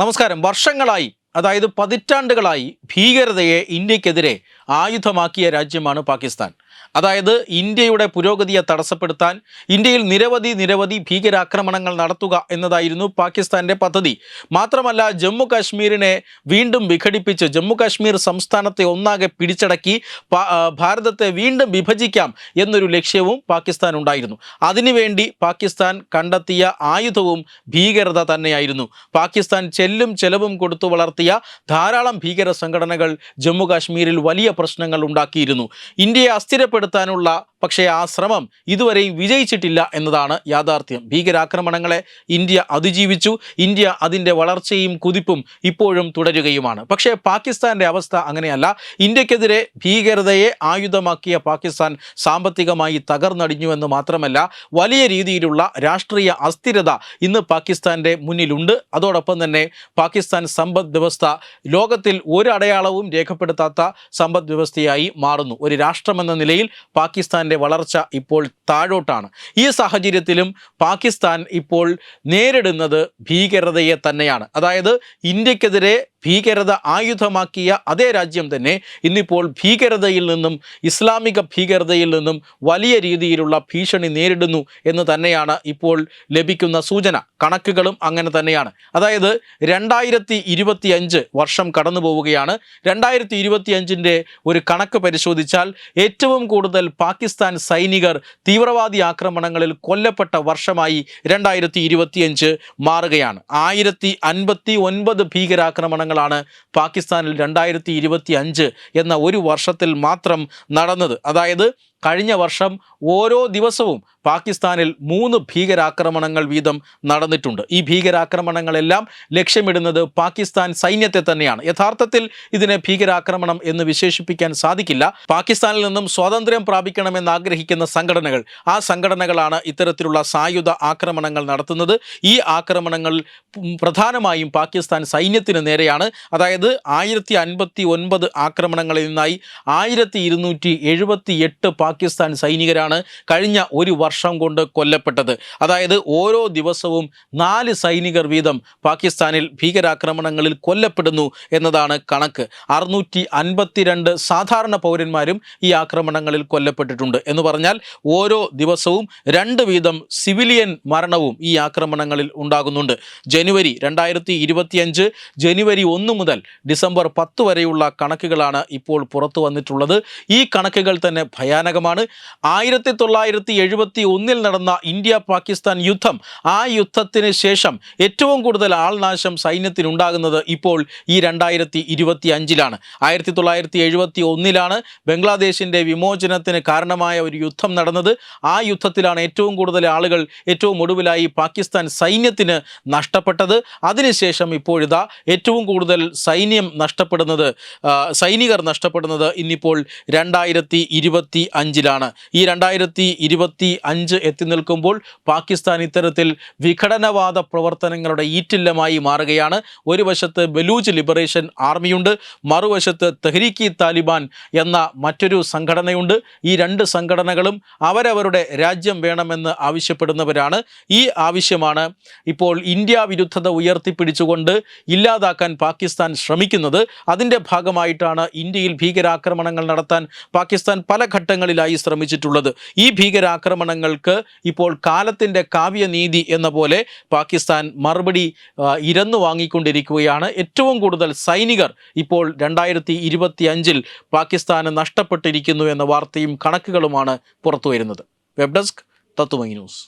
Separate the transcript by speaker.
Speaker 1: നമസ്കാരം. വർഷങ്ങളായി അതായത് പതിറ്റാണ്ടുകളായി ഭീകരതയെ ഇന്ത്യക്കെതിരെ ആയുധമാക്കിയ രാജ്യമാണ് പാകിസ്ഥാൻ. അതായത് ഇന്ത്യയുടെ പുരോഗതിയെ തടസ്സപ്പെടുത്താൻ ഇന്ത്യയിൽ നിരവധി നിരവധി ഭീകരാക്രമണങ്ങൾ നടത്തുക എന്നതായിരുന്നു പാകിസ്ഥാന്റെ പദ്ധതി. മാത്രമല്ല ജമ്മു കാശ്മീരിനെ വീണ്ടും വിഘടിപ്പിച്ച് ജമ്മു കാശ്മീർ സംസ്ഥാനത്തെ ഒന്നാകെ പിടിച്ചടക്കി ഭാരതത്തെ വീണ്ടും വിഭജിക്കാം എന്നൊരു ലക്ഷ്യവും പാകിസ്ഥാൻ ഉണ്ടായിരുന്നു. അതിനുവേണ്ടി പാകിസ്ഥാൻ കണ്ടെത്തിയ ആയുധവും ഭീകരത തന്നെയായിരുന്നു. പാകിസ്ഥാൻ ചെല്ലും ചെലവും കൊടുത്തു വളർത്തിയ ധാരാളം ഭീകര സംഘടനകൾ ജമ്മു കാശ്മീരിൽ വലിയ പ്രശ്നങ്ങൾ ഉണ്ടാക്കിയിരുന്നു. ഇന്ത്യയെ അസ്ഥിരപ്പെടുത്താനുള്ള പക്ഷേ ആ ശ്രമം ഇതുവരെയും വിജയിച്ചിട്ടില്ല എന്നതാണ് യാഥാർത്ഥ്യം. ഭീകരാക്രമണങ്ങളെ ഇന്ത്യ അതിജീവിച്ചു. ഇന്ത്യ അതിന്റെ വളർച്ചയും കുതിപ്പും ഇപ്പോഴും തുടരുകയുമാണ്. പക്ഷേ പാകിസ്ഥാന്റെ അവസ്ഥ അങ്ങനെയല്ല. ഇന്ത്യക്കെതിരെ ഭീകരതയെ ആയുധമാക്കിയ പാകിസ്ഥാൻ സാമ്പത്തികമായി തകർന്നടിഞ്ഞുവെന്ന് മാത്രമല്ല വലിയ രീതിയിലുള്ള രാഷ്ട്രീയ അസ്ഥിരത ഇന്ന് പാകിസ്ഥാന്റെ മുന്നിലുണ്ട്. അതോടൊപ്പം തന്നെ പാകിസ്ഥാൻ സമ്പദ് വ്യവസ്ഥ ലോകത്തിൽ ഒരു അടയാളവും രേഖപ്പെടുത്താത്ത സമ്പദ് വ്യവസ്ഥയായി മാറുന്നു. ഒരു രാഷ്ട്രമെന്ന നിലയിൽ പാകിസ്ഥാന്റെ വളർച്ച ഇപ്പോൾ താഴോട്ടാണ്. ഈ സാഹചര്യത്തിലും പാകിസ്ഥാൻ ഇപ്പോൾ നേരിടുന്നത് ഭീകരതയെ തന്നെയാണ്. അതായത് ഇന്ത്യക്കെതിരെ ഭീകരത ആയുധമാക്കിയ അതേ രാജ്യം തന്നെ ഇന്നിപ്പോൾ ഭീകരതയിൽ നിന്നും ഇസ്ലാമിക ഭീകരതയിൽ നിന്നും വലിയ രീതിയിലുള്ള ഭീഷണി നേരിടുന്നു എന്ന് തന്നെയാണ് ഇപ്പോൾ ലഭിക്കുന്ന സൂചന. കണക്കുകളും അങ്ങനെ തന്നെയാണ്. അതായത് രണ്ടായിരത്തി ഇരുപത്തി അഞ്ച് വർഷം കടന്നു പോവുകയാണ് രണ്ടായിരത്തി ഇരുപത്തി അഞ്ചിന്റെ ഒരു കണക്ക് പരിശോധിച്ചാൽ ഏറ്റവും കൂടുതൽ പാകിസ്ഥാൻ സൈനികർ തീവ്രവാദി ആക്രമണങ്ങളിൽ കൊല്ലപ്പെട്ട വർഷമായി രണ്ടായിരത്തി ഇരുപത്തിയഞ്ച് മാറുകയാണ്. ആയിരത്തി ഒൻപത് ഭീകരാക്രമണങ്ങളാണ് പാകിസ്ഥാനിൽ രണ്ടായിരത്തി എന്ന ഒരു വർഷത്തിൽ മാത്രം നടന്നത്. അതായത് കഴിഞ്ഞ വർഷം ഓരോ ദിവസവും പാകിസ്ഥാനിൽ മൂന്ന് ഭീകരാക്രമണങ്ങൾ വീതം നടന്നിട്ടുണ്ട്. ഈ ഭീകരാക്രമണങ്ങളെല്ലാം ലക്ഷ്യമിടുന്നത് പാകിസ്ഥാൻ സൈന്യത്തെ തന്നെയാണ്. യഥാർത്ഥത്തിൽ ഇതിനെ ഭീകരാക്രമണം എന്ന് വിശേഷിപ്പിക്കാൻ സാധിക്കില്ല. പാകിസ്ഥാനിൽ നിന്നും സ്വാതന്ത്ര്യം പ്രാപിക്കണമെന്ന് ആഗ്രഹിക്കുന്ന സംഘടനകൾ ആ സംഘടനകളാണ് ഇത്തരത്തിലുള്ള സായുധ ആക്രമണങ്ങൾ നടത്തുന്നത്. ഈ ആക്രമണങ്ങൾ പ്രധാനമായും പാകിസ്ഥാൻ സൈന്യത്തിന് നേരെയാണ്. അതായത് ആയിരത്തി ആക്രമണങ്ങളിൽ നിന്നായി ആയിരത്തി ഇരുന്നൂറ്റി എഴുപത്തി എട്ട് പാകിസ്ഥാൻ സൈനികരാണ് കഴിഞ്ഞ ഒരു വർഷം കൊണ്ട് കൊല്ലപ്പെട്ടത്. അതായത് ഓരോ ദിവസവും നാല് സൈനികർ വീതം പാകിസ്ഥാനിൽ ഭീകരാക്രമണങ്ങളിൽ കൊല്ലപ്പെടുന്നു എന്നതാണ് കണക്ക്. അറുന്നൂറ്റി അൻപത്തിരണ്ട് സാധാരണ പൗരന്മാരും ഈ ആക്രമണങ്ങളിൽ കൊല്ലപ്പെട്ടിട്ടുണ്ട് എന്ന് പറഞ്ഞാൽ ഓരോ ദിവസവും രണ്ട് വീതം സിവിലിയൻ മരണവും ഈ ആക്രമണങ്ങളിൽ ഉണ്ടാകുന്നുണ്ട്. ജനുവരി രണ്ടായിരത്തി ഇരുപത്തിയഞ്ച് ജനുവരി ഒന്ന് മുതൽ ഡിസംബർ പത്ത് വരെയുള്ള കണക്കുകളാണ് ഇപ്പോൾ പുറത്തു വന്നിട്ടുള്ളത്. ഈ കണക്കുകൾ തന്നെ ഭയാനകമാണ് ആയിരത്തി തൊള്ളായിരത്തി എഴുപത്തി ഒന്നിൽ നടന്ന ഇന്ത്യ പാകിസ്ഥാൻ യുദ്ധം ആ യുദ്ധത്തിന് ശേഷം ഏറ്റവും കൂടുതൽ ആൾനാശം സൈന്യത്തിനുണ്ടാകുന്നത് ഇപ്പോൾ ഈ രണ്ടായിരത്തി ഇരുപത്തി അഞ്ചിലാണ് ആയിരത്തി തൊള്ളായിരത്തി എഴുപത്തി ഒന്നിലാണ് ബംഗ്ലാദേശിന്റെ വിമോചനത്തിന് കാരണമായ ഒരു യുദ്ധം നടന്നത്. ആ യുദ്ധത്തിലാണ് ഏറ്റവും കൂടുതൽ ആളുകൾ ഏറ്റവും ഒടുവിലായി പാകിസ്ഥാൻ സൈന്യത്തിന് നഷ്ടപ്പെട്ടത്. അതിനുശേഷം ഇപ്പോഴിതാ ഏറ്റവും കൂടുതൽ സൈന്യം നഷ്ടപ്പെടുന്നത് സൈനികർ നഷ്ടപ്പെടുന്നത് ഇന്നിപ്പോൾ രണ്ടായിരത്തി ഇരുപത്തി അഞ്ചിലാണ് ഈ രണ്ടായിരത്തി ഇരുപത്തി അഞ്ച് എത്തി നിൽക്കുമ്പോൾ പാകിസ്ഥാൻ ഇത്തരത്തിൽ വിഘടനവാദ പ്രവർത്തനങ്ങളുടെ ഈറ്റില്ലമായി മാറുകയാണ്. ഒരു വശത്ത് ബലൂച്ച് ലിബറേഷൻ ആർമിയുണ്ട് മറുവശത്ത് തെഹ്രീക്കി താലിബാൻ എന്ന മറ്റൊരു സംഘടനയുണ്ട്. ഈ രണ്ട് സംഘടനകളും അവരവരുടെ രാജ്യം വേണമെന്ന് ആവശ്യപ്പെടുന്നവരാണ്. ഈ ആവശ്യമാണ് ഇപ്പോൾ ഇന്ത്യ വിരുദ്ധത ഉയർത്തിപ്പിടിച്ചുകൊണ്ട് ഇല്ലാതാക്കാൻ പാകിസ്ഥാൻ ശ്രമിക്കുന്നത്. അതിന്റെ ഭാഗമായിട്ടാണ് ഇന്ത്യയിൽ ഭീകരാക്രമണങ്ങൾ നടത്താൻ പാകിസ്ഥാൻ പല ഘട്ടങ്ങളിലായി ശ്രമിച്ചിട്ടുള്ളത്. ഈ ഭീകരാക്രമണങ്ങൾക്ക് ഇപ്പോൾ കാലത്തിന്റെ കാവ്യനീതി എന്ന പോലെ പാകിസ്ഥാൻ മറുപടി ഇരന്നു വാങ്ങിക്കൊണ്ടിരിക്കുകയാണ്. ഏറ്റവും കൂടുതൽ സൈനികർ ഇപ്പോൾ രണ്ടായിരത്തി ഇരുപത്തി അഞ്ചിൽ പാകിസ്ഥാന് നഷ്ടപ്പെട്ടിരിക്കുന്നു എന്ന വാർത്തയും കണക്കുകളുമാണ് പുറത്തു വരുന്നത് വെബ് ഡെസ്ക് തത്തുമൈ ന്യൂസ്.